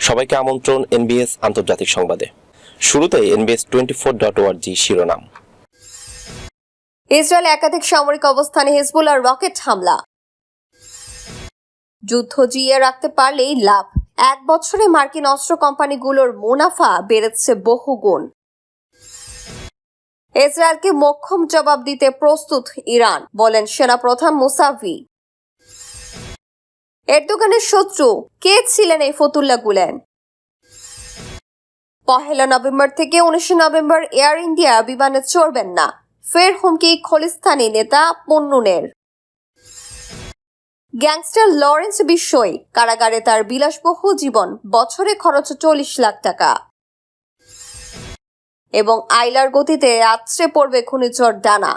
সবাইকে আমন্ত্রণ এনবিএস আন্তর্জাতিক সংবাদে। শুরুতে এনবিএস টোয়েন্টি ফোর ডট ওয়ার্জি শিরোনাম। ইসরায়েল একাধিক সামরিক অবস্থানে হিজবুল্লাহ রকেট হামলা। যুদ্ধ জিয়ে রাখতে পারলেই লাভ। এক বছরে মার্কিন অস্ত্র কোম্পানিগুলোর মুনাফা বেড়েছে বহুগুণ। ইসরায়েলকে মোক্ষম জবাব দিতে প্রস্তুত ইরান, বলেন সেনাপ্রধান মুসাভি। এরদোগানের শত্রু কে ছিলেন এই ফতুল্লা গুলেন? পহেলা নভেম্বর থেকে উনিশে নভেম্বর এয়ার ইন্ডিয়া বিমানে চড়বেন না। ফের হুমকি খলিস্তানি নেতা পন্নুনের। গ্যাংস্টার লরেন্স বিশ্বই কারাগারে তার বিলাসবহুল জীবন, বছরে খরচ চল্লিশ লাখ টাকা। এবং আইলার গতিতে আছড়ে পড়বে ঘূর্ণিঝড় ডানা।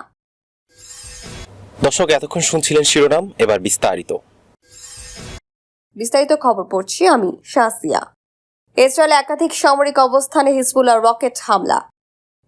দর্শক, এতক্ষণ শুনছিলেন শিরোনাম, এবার বিস্তারিত। বিস্তারিত খবর পড়ছি আমি শাসিয়া ইসরায়েল একাধিক সামরিক অবস্থানে হিজবুল্লাহ রকেট হামলা।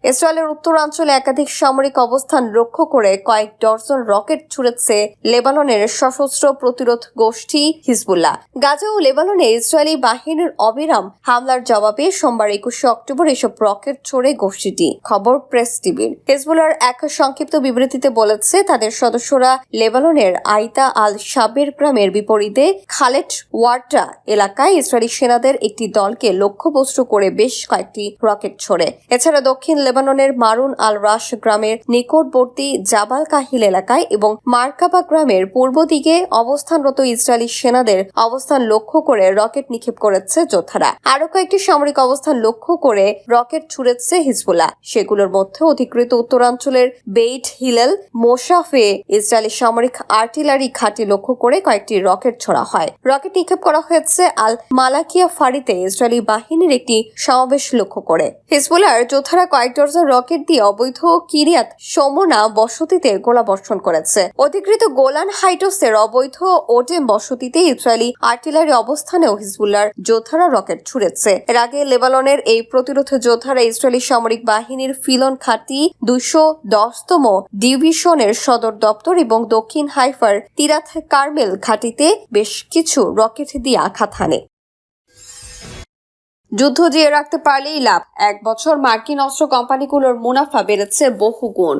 ইসরায়েলের উত্তরাঞ্চলে একাধিক সামরিক অবস্থান লক্ষ্য করে কয়েক ডজন রকেট ছুড়েছে লেবাননের সশস্ত্র প্রতিরোধ গোষ্ঠী হিজবুল্লাহ। গাজা ও লেবাননে ইসরায়েলি বাহিনীর অবিরাম হামলার জবাবে সোমবার একুশে অক্টোবর এসব রকেট ছড়ে গোষ্ঠীটি। খবর প্রেস টিভির হিজবুল্লার এক সংক্ষিপ্ত বিবৃতিতে বলেছে, তাদের সদস্যরা লেবাননের আইতা আল সাবের গ্রামের বিপরীতে খালেট ওয়ার্টা এলাকায় ইসরায়েলি সেনাদের একটি দলকে লক্ষ্যবস্তু করে বেশ কয়েকটি রকেট ছোড়ে। এছাড়া দক্ষিণ লেবাননের মারুন আল রাশ গ্রামের নিকটবর্তী জাবাল কাহিল এলাকায় এবং মার্কাবা গ্রামের পূর্ব দিকে অবস্থানরত ইসরায়েলি সেনাদের অবস্থান লক্ষ্য করে রকেট নিক্ষেপ করেছে যোদ্ধারা। আরও কয়েকটি সামরিক অবস্থান লক্ষ্য করে রকেট ছুড়েছে হিজবুল্লাহ। সেগুলোর মধ্যে অধিকৃত উত্তরাঞ্চলের বেইট হিলেল, মোশাফে ইসরায়েলি সামরিক আর্টিলারি ঘাঁটি লক্ষ্য করে কয়েকটি রকেট ছোড়া হয়। রকেট নিক্ষেপ করা হয়েছে আল মালাকিয়া ফাঁড়িতে ইসরায়েলি বাহিনীর একটি সমাবেশ লক্ষ্য করে। হিজবুল্লাহর যোদ্ধারা কয়েক ডজন রকেট দিয়ে অবৈধ কিরিয়াত সমনা বসতিতে গোলাবর্ষণ করেছে। অধিকৃত গোলান হাইটসের অবৈধ ওটেম বসতিতে ইসরায়েলি আর্টিলারি অবস্থানেও হিজবুল্লাহর যোদ্ধারা রকেট ছুড়েছে। এর আগে লেবাননের এই প্রতিরোধ যোদ্ধারা ইসরায়েলি সামরিক বাহিনীর ফিলন খাঁটি দুইশো দশতম ডিভিশনের সদর দপ্তর এবং দক্ষিণ হাইফার তিরাথ কার্মেল ঘাটিতে বেশ কিছু রকেট দিয়ে আঘাত হানে। যুদ্ধ জিয়ে রাখতে পারলেই লাভ। এক বছর মার্কিন অস্ত্র কোম্পানিগুলোর মুনাফা বেড়েছে বহুগুণ।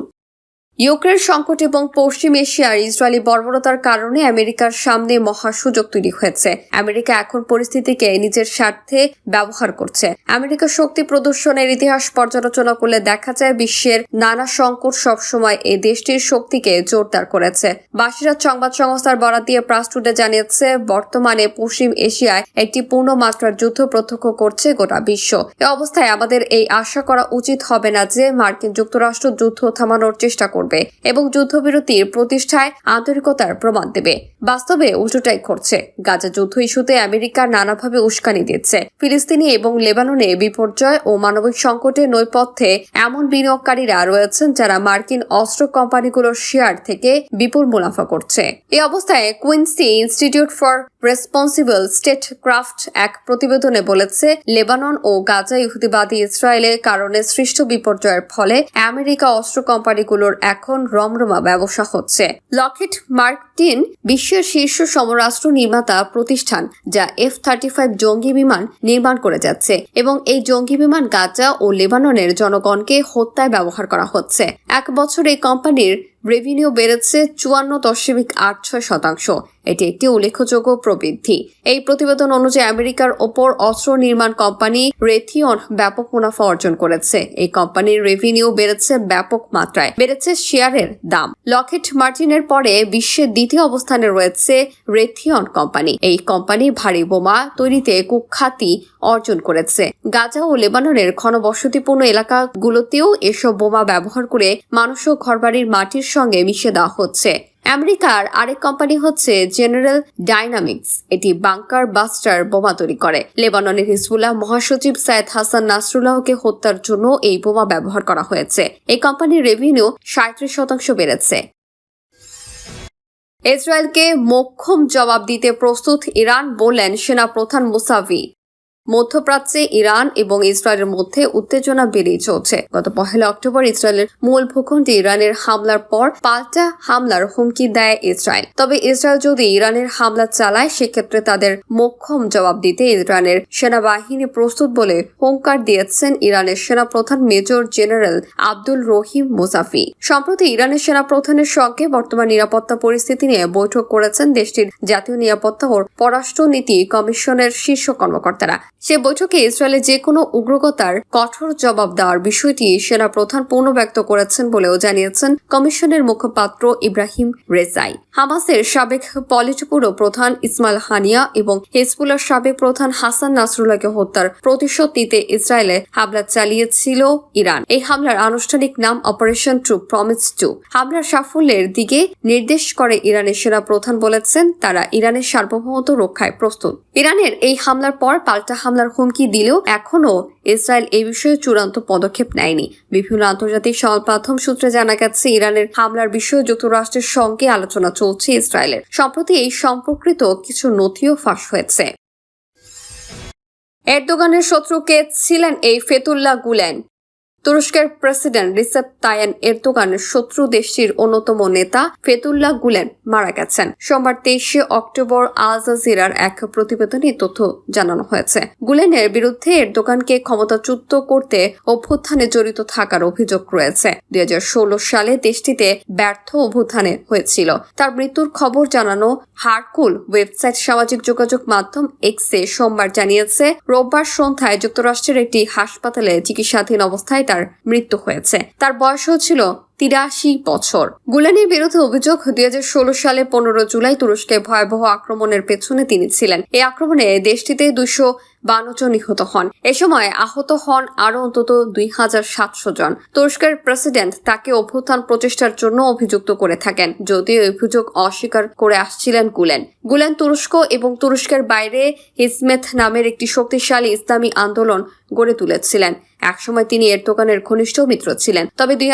ইউক্রেন সংকট এবং পশ্চিম এশিয়ার ইসরায়েলি বর্বরতার কারণে আমেরিকার সামনে মহা সুযোগ তৈরি হয়েছে। আমেরিকা এখন পরিস্থিতিকে নিজের স্বার্থে ব্যবহার করছে। আমেরিকা শক্তি প্রদর্শনের ইতিহাস পর্যালোচনা করলে দেখা যায় বিশ্বের নানা সংকট সবসময় এই দেশটির শক্তিকে জোরদার করেছে। বাসিরাত সংবাদ সংস্থার বরাদ দিয়ে প্রাস্টুডে জানিয়েছে, বর্তমানে পশ্চিম এশিয়ায় একটি পূর্ণমাত্রার যুদ্ধ প্রত্যক্ষ করছে গোটা বিশ্ব। এ অবস্থায় আমাদের এই আশা করা উচিত হবে না যে মার্কিন যুক্তরাষ্ট্র যুদ্ধ থামানোর চেষ্টা করবে এবং যুদ্ধবিরতির প্রতিষ্ঠায় আন্তরিকতার প্রমাণ দেবে। বাস্তবে উল্টোটাই ঘটছে। গাজা যুদ্ধ ইস্যুতে আমেরিকা নানাভাবে উস্কানি দিচ্ছে। ফিলিস্তিনি এবং লেবাননে বিপর্যয় ও মানবিক সংকটে নৈপথ্যে এমন বিনিয়োগকারীরা রয়েছেন যারা মার্কিন অস্ত্র কোম্পানিগুলোর শেয়ার থেকে বিপুল মুনাফা করছে। এই অবস্থায় Quincy Institute for Responsible Statecraft এক প্রতিবেদনে বলেছে, লেবানন ও গাজা ইহুদিবাদী ইসরায়েলের কারণে সৃষ্ট বিপর্যয়ের ফলে আমেরিকা অস্ত্র কোম্পানিগুলোর এখন রমরমা ব্যবসা হচ্ছে। লকেট মার্কটিন বিশ্বের শীর্ষ সমরাষ্ট্র নির্মাতা প্রতিষ্ঠান, যা এফ থার্টি ফাইভ জঙ্গি বিমান নির্মাণ করে যাচ্ছে এবং এই জঙ্গি বিমান গাজা ও লেবাননের জনগণকে হত্যায় ব্যবহার করা হচ্ছে। এক বছর এই কোম্পানির রেভিনিউ বেড়েছে চুয়ান্ন দশমিক আট ছয় শতাংশ। এটি একটি উল্লেখযোগ্য প্রবৃদ্ধি। এই প্রতিবেদন অনুযায়ী আমেরিকার ওপর অস্ত্র নির্মাণ কোম্পানি রেথিয়ন ব্যাপক মুনাফা অর্জন করেছে। এই কোম্পানির রেভিনিউ বেড়েছে ব্যাপক মাত্রায়। বেড়েছে শেয়ারের দাম। লকেট মার্টিনের পরে বিশ্বের দ্বিতীয় অবস্থানে রয়েছে রেথিয়ন কোম্পানি। এই কোম্পানি ভারী বোমা তৈরিতে কুখ্যাতি অর্জন করেছে। গাজা ও লেবাননের ঘনবসতিপূর্ণ এলাকাগুলোতেও এসব বোমা ব্যবহার করে মানুষ ও ঘরবাড়ির মাটির সঙ্গে মিশে দেওয়া হচ্ছে। আমেরিকার আরেক কোম্পানি হচ্ছে জেনারেল ডাইনামিক্স। এটি বাংকার বাস্টার বোমা তৈরি করে। লেবাননের হিজবুল্লাহ মহাসচিব সাইদ হাসান নাসরুল্লাহকে হত্যার জন্য এই বোমা ব্যবহার করা হয়েছে। এই কোম্পানির রেভিনিউ সাঁত্রিশ শতাংশ বেড়েছে। ইসরায়েলকে মোক্ষম জবাব দিতে প্রস্তুত ইরান বললেন সেনাপ্রধান মুসাভি। মধ্যপ্রাচ্যে ইরান এবং ইসরায়েলের মধ্যে উত্তেজনা বেড়েই চলছে। গত পহেলা অক্টোবর ইসরায়েলের মূল ভূখণ্ডে ইরানের হামলার পর পাল্টা হামলার হুমকি দেয় ইসরায়েল। তবে ইসরায়েল যদি ইরানের হামলা চালায়, সেক্ষেত্রে তাদের মোক্ষম জবাব দিতে ইরানের সেনাবাহিনী প্রস্তুত বলে হুঙ্কার দিয়েছেন ইরানের সেনাপ্রধান major general Abdul Rahim Mousavi সম্প্রতি ইরানের সেনাপ্রধানের সঙ্গে বর্তমান নিরাপত্তা পরিস্থিতি নিয়ে বৈঠক করেছেন দেশটির জাতীয় নিরাপত্তা ও পররাষ্ট্রনীতি কমিশনের শীর্ষ কর্মকর্তারা। সে বৈঠকে ইসরায়েলের যে কোনো উগ্রতার কঠোর জবাব দেওয়ার বিষয়টি সেনাপ্রধান পুনর্ব্যক্ত করেছেন বলেও জানিয়েছেন কমিশনের মুখপাত্র ইব্রাহিম রেজাই। হামাসের সাবেক পলিটপুরো প্রধান ইসমাইল হানিয়া এবং হেজবুল্লার সাবেক প্রধান হাসান নাসরুল্লাহকে হত্যার প্রতিশোধ নিতে ইসরায়েলে হামলা চালিয়েছিল ইরান। এই হামলার আনুষ্ঠানিক নাম অপারেশন ট্রু, প্রমিস টু। হামলার সাফল্যের দিকে নির্দেশ করে ইরানের সেনা প্রধান বলেছেন, তারা ইরানের সার্বভৌমত্ব রক্ষায় প্রস্তুত। ইরানের এই হামলার পর পাল্টা হামলার হুমকি দিলেও এখনও ইসরায়েল এ বিষয়ে চূড়ান্ত পদক্ষেপ নেয়নি। বিভিন্ন আন্তর্জাতিক সংবাদ মাধ্যম সূত্রে জানা গেছে, ইরানের হামলার বিষয়ে যুক্তরাষ্ট্রের সঙ্গে আলোচনা চলছে ইসরায়েলের। সম্প্রতি এই সম্পর্কিত কিছু নথিও ফাঁস হয়েছে। এরদোগানের শত্রুকে ছিলেন এই ফেতুল্লাহ গুলেন। তুরস্কের প্রেসিডেন্ট রিসেপ তায়ান এরদোগানের শত্রু দেশটির অন্যতম নেতা ফেতুল্লাহ গুলেন মারা গেছেন। সোমবার তেইশে অক্টোবর আল জাজিরার এক প্রতিবেদনে তথ্য জানানো হয়েছে। গুলেনের বিরুদ্ধে এরদোগানকে ক্ষমতাচ্যুত করতে অভ্যুত্থানে জড়িত থাকার অভিযোগ রয়েছে। দুই হাজার ষোলো সালে দেশটিতে ব্যর্থ অভ্যুত্থানে হয়েছিল। তার মৃত্যুর খবর জানানো হারকুল ওয়েবসাইট সামাজিক যোগাযোগ মাধ্যম এক্সে সোমবার জানিয়েছে, রোববার সন্ধ্যায় যুক্তরাষ্ট্রের একটি হাসপাতালে চিকিৎসাধীন অবস্থায় তার মৃত্যু হয়েছে। তার বয়সও ছিল তিরাশি বছর। গুলানির বিরুদ্ধে অভিযোগ দুই সালে পনেরো জুলাই তুরস্কে ভয়াবহ আক্রমণের পেছনে তিনি ছিলেন। এই আক্রমণে দেশটিতে দুশো বান্ন জন নিহত হন। এ সময় আহত হন আরও অন্তত দুই হাজার সাতশো জন। তুরস্কের প্রেসিডেন্ট তাকে অভ্যুত্থান প্রচেষ্টার জন্য অভিযুক্ত করে থাকেন, যদিও অভিযোগ অস্বীকার করে আসছিলেন গুলেন। গুলেন তুরস্ক এবং তুরস্কের বাইরে হিজমেথ নামের একটি শক্তিশালী ইসলামী আন্দোলন গড়ে তুলেছিলেন। একসময় তিনি এরদোগানের ঘনিষ্ঠ মিত্র ছিলেন। তবে দুই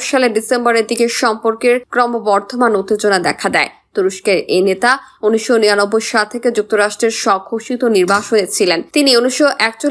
সালের ডিসেম্বরের দিকে সম্পর্কের ক্রমবর্ধমান উত্তেজনা দেখা দেয়। তুরস্কের এই নেতা উনিশশো সাল থেকে যুক্তরাষ্ট্রের স্বঘোষিত নির্বাসনে ছিলেন তিনি উনিশশো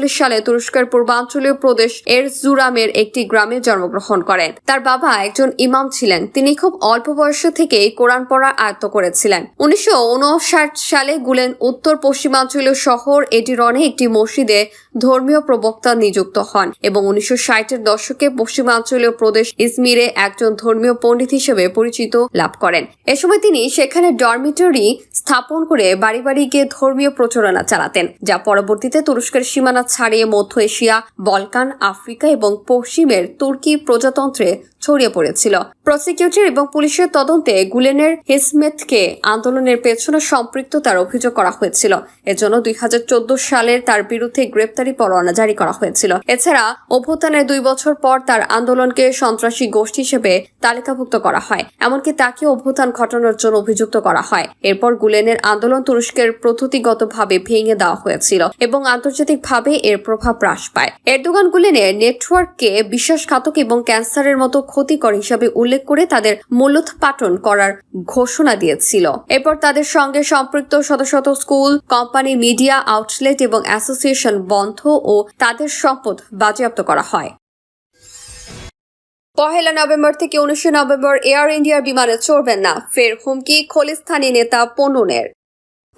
সালে তুরস্কের পূর্বাঞ্চলীয় প্রদেশ এর জুরামের একটি গ্রামে জন্মগ্রহণ করেন। তার বাবা একজন ইমাম ছিলেন। তিনি খুব অল্প বয়স থেকেই কোরআন পড়া আয়ত্ত করেছিলেন। উনিশশো উনষাট সালে গুলেন উত্তর পশ্চিমাঞ্চলীয় শহর এডিরনে একটি মসজিদে ধর্মীয় প্রবক্তা নিযুক্ত হন এবং উনিশশো ষাটের দশকে পশ্চিমাঞ্চলীয় প্রদেশ ইজমিরে একজন ধর্মীয় পণ্ডিত হিসেবে পরিচিত লাভ করেন। এ সময় তিনি সেখানে ডরমিটরি স্থাপন করে বাড়ি বাড়ি গিয়ে ধর্মীয় প্রচারণা চালাতেন, যা পরবর্তীতে তুরস্কের সীমানা ছাড়িয়ে মধ্য এশিয়া, বলকান, আফ্রিকা এবং পশ্চিমের তুর্কি প্রজাতন্ত্রে ছড়িয়ে পড়েছিল। প্রসিকিউটর এবং পুলিশের তদন্তে গুলেনের হিসমেথকে আন্দোলনের পেছনে সম্পৃক্ততার অভিযোগ করা হয়েছিল। এজন্য দুই সালের তার বিরুদ্ধে গ্রেপ্তারি পরোয়ানা জারি করা হয়েছিল। এছাড়া অভ্যুত্থানের দুই বছর পর তার আন্দোলনকে সন্ত্রাসী গোষ্ঠী হিসেবে তালিকাভুক্ত করা হয়, এমনকি তাকে অভ্যুত্থান ঘটানোর জন্য অভিযুক্ত করা হয়। এরপর গুলেনের আন্দোলন তুরস্কের প্রতিগতভাবে ভেঙে দেওয়া হয়েছিল এবং আন্তর্জাতিকভাবে এর প্রভাব হ্রাস পায়। এরদোগান গুলেনের নেটওয়ার্ককে বিশ্বাসঘাতক এবং ক্যান্সারের মতো ক্ষতিকর হিসাবে উল্লেখ করে তাদের মূল্যোৎপাটন করার ঘোষণা দিয়েছিল। এরপর তাদের সঙ্গে সম্পৃক্ত শত শত স্কুল, কোম্পানি, মিডিয়া, আউটলেট এবং অ্যাসোসিয়েশন বন্ধ ও তাদের সম্পদ বাজেয়াপ্ত করা হয়। পহেলা নভেম্বর থেকে উনিশে নভেম্বর এয়ার ইন্ডিয়ার বিমানে চড়বেন না। ফের হুমকি খলিস্তানি নেতা পনুনের।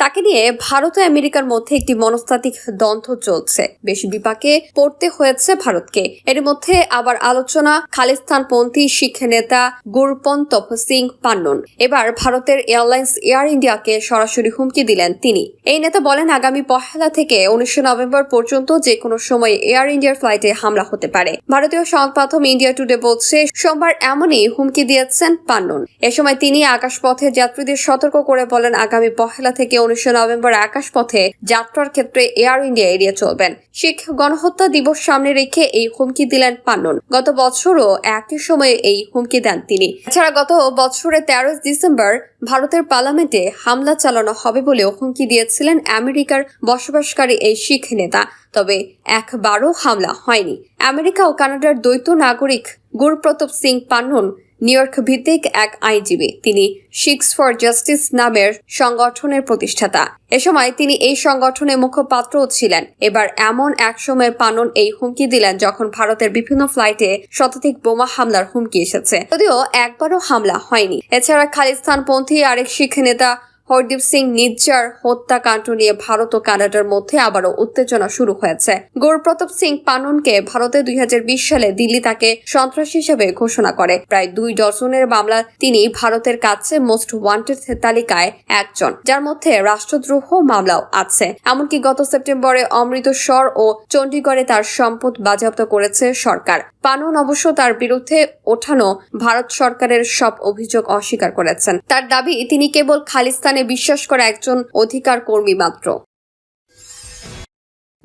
তাকে নিয়ে ভারত ও আমেরিকার মধ্যে একটি মনস্তাত্ত্বিক দ্বন্দ্ব চলছে। বেশ বিপাকে পড়তে হয়েছে ভারতকে। এর মধ্যে আবার আলোচনা খালিস্তানপন্থী শিখ নেতা গুরপন্তপ সিং পান্নন। এবার ভারতের এয়ারলাইন্স এয়ার ইন্ডিয়াকে সরাসরি হুমকি দিলেন তিনি। এই নেতা বলেন, আগামী পহেলা থেকে উনিশে নভেম্বর পর্যন্ত যে কোনো সময় এয়ার ইন্ডিয়ার ফ্লাইটে হামলা হতে পারে। ভারতীয় সংবাদ ইন্ডিয়া টুডে বলছে, সোমবার এমনই হুমকি দিয়েছেন পান্নন। এ সময় তিনি আকাশপথে যাত্রীদের সতর্ক করে বলেন, আগামী পহেলা থেকে উনিশে নভেম্বর আকাশপথে যাত্রার ক্ষেত্রে এয়ার ইন্ডিয়া এড়িয়ে চলবেন। শিখ গণহত্যা দিবস সামনে রেখে এই হুমকি দিলেন পান্নন। গত বছরও একই সময়ে এই হুমকি দেন তিনি। এছাড়া গত বছরের তেরোই ডিসেম্বর ভারতের পার্লামেন্টে হামলা চালানো হবে বলেও হুমকি দিয়েছিলেন আমেরিকার বসবাসকারী এই শিখ নেতা। তবে একবারও হামলা হয়নি। আমেরিকা ও কানাডার দ্বৈত নাগরিক গুরপ্রতাপ সিং পান্নন নিউ ইয়র্ক ভিত্তিক এক আইনজীবী। তিনি সিক্স ফর জাস্টিস নামের সংগঠনের প্রতিষ্ঠাতা। এ সময় তিনি এই সংগঠনের মুখপাত্রও ছিলেন। এবার এমন এক সময়ের পানন এই হুমকি দিলেন যখন ভারতের বিভিন্ন ফ্লাইটে শতাধিক বোমা হামলার হুমকি এসেছে। যদিও একবারও হামলা হয়নি। এছাড়া খালিস্তানপন্থী আরেক শিখ নেতা হরদীপ সিং নিজ্জার হত্যাকাণ্ড নিয়ে ভারত ও কানাডার মধ্যে আবারও উত্তেজনা শুরু হয়েছে। গৌরপ্রতাপ সিং পাননকে ভারতে দুই হাজার বিশ সালে দিল্লি তাকে সন্ত্রাসী হিসেবে ঘোষণা করে। প্রায় দুই ডজনের মামলা তিনি ভারতের কাছে মোস্ট ওয়ান্টেড তালিকায় একজন, যার মধ্যে রাষ্ট্রদ্রোহ মামলাও আছে। এমনকি গত সেপ্টেম্বরে অমৃতসর ও চণ্ডীগড়ে তার সম্পদ বাজেয়াপ্ত করেছে সরকার। পানন অবশ্য তার বিরুদ্ধে ওঠানো ভারত সরকারের সব অভিযোগ অস্বীকার করেছেন। তার দাবি, তিনি কেবল খালিস্তানে বিশ্বাস করা একজন অধিকার কর্মী মাত্র।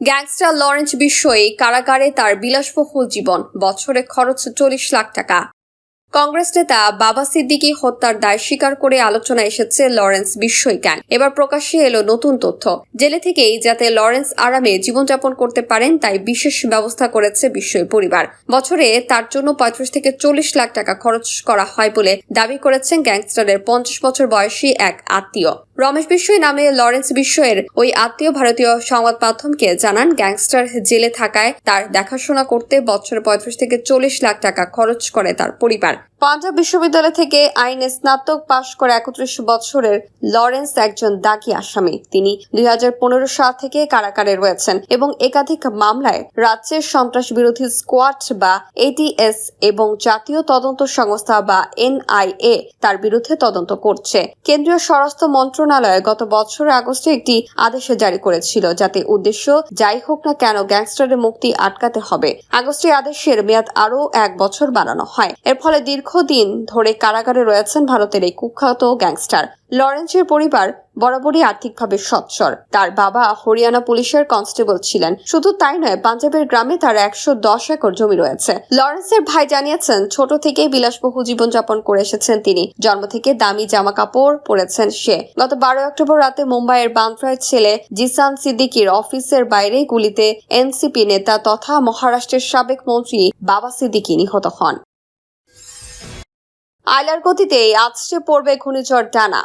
গ্যাংস্টার লরেন্স বিশ্বই কারাগারে তার বিলাসবহুল জীবন, বছরে খরচ চল্লিশ লাখ টাকা। কংগ্রেস নেতা বাবা সিদ্দিকী হত্যার দায় স্বীকার করে আলোচনা এসেছে লরেন্স বিশ্বই জ্ঞান এবার প্রকাশ্যে এলো নতুন তথ্য। জেলে থেকেই যাতে লরেন্স আরামে জীবনযাপন করতে পারেন, তাই বিশেষ ব্যবস্থা করেছে বিশ্বই পরিবার। বছরে তার জন্য পঁয়ত্রিশ থেকে চল্লিশ লাখ টাকা খরচ করা হয় বলে দাবি করেছেন গ্যাংস্টারের পঞ্চাশ বছর বয়সী এক আত্মীয়। রমেশ বিশ্বই নামে লরেন্স বিশ্বয়ের ওই আত্মীয় ভারতীয় সংবাদ মাধ্যমকে জানান, গ্যাংস্টার জেলে থাকায় তার দেখাশোনা করতে বছরে পঁয়ত্রিশ থেকে চল্লিশ লাখ টাকা খরচ করে তার পরিবার। পাঞ্জাব বিশ্ববিদ্যালয় থেকে আইনে স্নাতক পাশ করে একত্রিশ বছরের লরেন্স একজন দাগি আসামি। তিনি দুই হাজার পনেরো সাল থেকে কারাগারে রয়েছেন এবং একাধিক মামলায় রাজ্যের সন্ত্রাস বিরোধী স্কোয়াড বা এটিএস এবং জাতীয় তদন্ত সংস্থা বা এনআইএ তার বিরুদ্ধে তদন্ত করছে। কেন্দ্রীয় স্বরাষ্ট্র মন্ত্রণালয় গত বছর আগস্টে একটি আদেশ জারি করেছিল যাতে উদ্দেশ্য যাই হোক না কেন গ্যাংস্টারের মুক্তি আটকাতে হবে। আগস্টে আদেশের মেয়াদ আরও এক বছর বাড়ানো হয়। এর ফলে দীর্ঘদিন ধরে কারাগারে রয়েছেন ভারতের এই কুখ্যাত গ্যাংস্টার। লরেন্সের পরিবার বরাবরই আর্থিকভাবে সচ্ছল। তার বাবা হরিয়ানা পুলিশের কনস্টেবল ছিলেন। শুধু তাই নয়, পাঞ্জাবের গ্রামে তার একশো দশ একর জমি রয়েছে। লরেন্সের ভাই জানিয়েছেন, ছোট থেকেই বিলাসবহুল জীবনযাপন করে এসেছেন তিনি। জন্ম থেকে দামি জামা কাপড় পরেছেন সে। গত বারো অক্টোবর রাতে মুম্বাইয়ের বান্দ্রায় ছেলে জিসান সিদ্দিকির অফিসের বাইরে গুলিতে এনসিপি নেতা তথা মহারাষ্ট্রের সাবেক মন্ত্রী বাবা সিদ্দিকি নিহত হন। আয়লার গতিতে আছড়ে পড়বে ঘূর্ণিঝড় ডানা।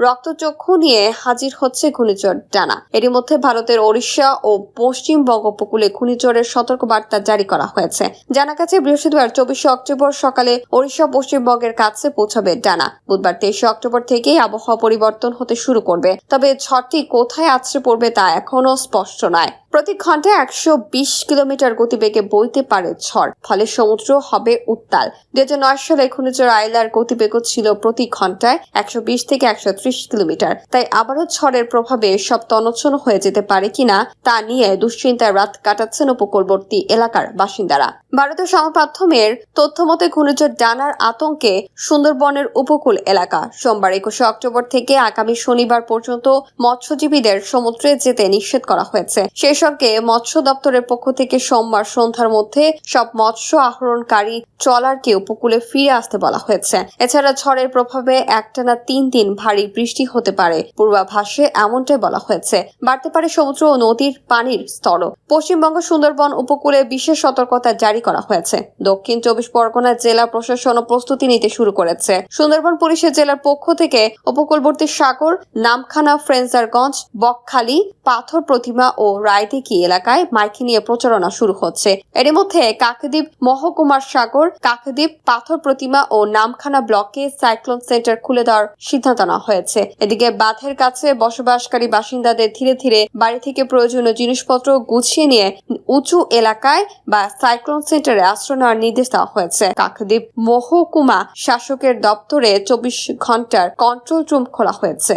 রক্তচক্ষু নিয়ে হাজির হচ্ছে ঘূর্ণিঝড় ডানা। এরই মধ্যে ভারতের ওড়িশা ও পশ্চিমবঙ্গ উপকূলে ঘূর্ণিঝড়ের সতর্কবার্তা জারি করা হয়েছে। জানা গেছে, বৃহস্পতিবার চব্বিশে অক্টোবর সকালে ওড়িশা পশ্চিমবঙ্গের কাছে পৌঁছাবে ডানা। বুধবার তেইশে অক্টোবর থেকেই আবহাওয়া পরিবর্তন হতে শুরু করবে। তবে ঝড়টি কোথায় আছড়ে পড়বে তা এখনও স্পষ্ট নয়। প্রতি ঘন্টায় একশো বিশ কিলোমিটার গতিবেগে বইতে পারে ঝড়, ফলে সমুদ্র হবে উত্তাল। দুই হাজার নয় সালে ঘূর্ণিঝড় আইলার গতিবেগ ছিল প্রতি ঘন্টায় একশো বিশ থেকে একশো ত্রিশ কিলোমিটার। তাই আবারও ঝড়ের প্রভাবে সব তনচ্ছন হয়ে যেতে পারে কিনা তা নিয়ে দুশ্চিন্তায় রাত কাটাচ্ছেন উপকূলবর্তী এলাকার বাসিন্দারা। ভারতীয় সংবাদ মাধ্যমের তথ্য মতে ঘূর্ণিঝড় ডানার আতঙ্কে সুন্দরবনের উপকূল এলাকা। সোমবার একুশে অক্টোবর থেকে আগামী শনিবার পর্যন্ত মৎস্যজীবীদের সমুদ্রে যেতে নিষেধ করা হয়েছে। সেই সঙ্গে মৎস্য দপ্তরের পক্ষ থেকে সোমবার সন্ধ্যার মধ্যে সব মৎস্য আহরণকারী ট্রলারকে উপকূলে ফিরে আসতে বলা হয়েছে। এছাড়া ঝড়ের প্রভাবে একটানা তিন দিন ভারী বৃষ্টি হতে পারে। পূর্বাভাসে এমনটাই বলা হয়েছে। বাড়তে পারে সমুদ্র ও নদীর পানির স্তরও। পশ্চিমবঙ্গ সুন্দরবন উপকূলে বিশেষ সতর্কতা জারি করা হয়েছে। দক্ষিণ চব্বিশ পরগনা জেলা প্রশাসনও প্রস্তুতি নিতে শুরু করেছে। সুন্দরবন পুলিশের জেলার পক্ষ থেকে উপকূলবর্তী সাগর, নামখানা ফ্রেন্সারগঞ্জ বকখালি, পাথর প্রতিমা ও রায়দিঘি এলাকায় মাইকে নিয়ে প্রচারণা শুরু হচ্ছে। এর মধ্যে কাকদ্বীপ মহকুমার সাগর, কাকদ্বীপ পাথর প্রতিমা ও নামখানা ব্লকে সাইক্লোন সেন্টার খুলে দেওয়ার সিদ্ধান্ত নেওয়া হয়েছে। এদিকে বাঁধের কাছে বসবাসকারী বাসিন্দাদের ধীরে ধীরে বাড়ি থেকে প্রয়োজনীয় জিনিসপত্র গুছিয়ে নিয়ে উঁচু এলাকায় বা সাইক্লোন সেন্টারে আশ্রয় নেওয়ার নির্দেশ দেওয়া হয়েছে। কাকদ্বীপ মহকুমা শাসকের দপ্তরে চব্বিশ ঘণ্টার কন্ট্রোল রুম খোলা হয়েছে।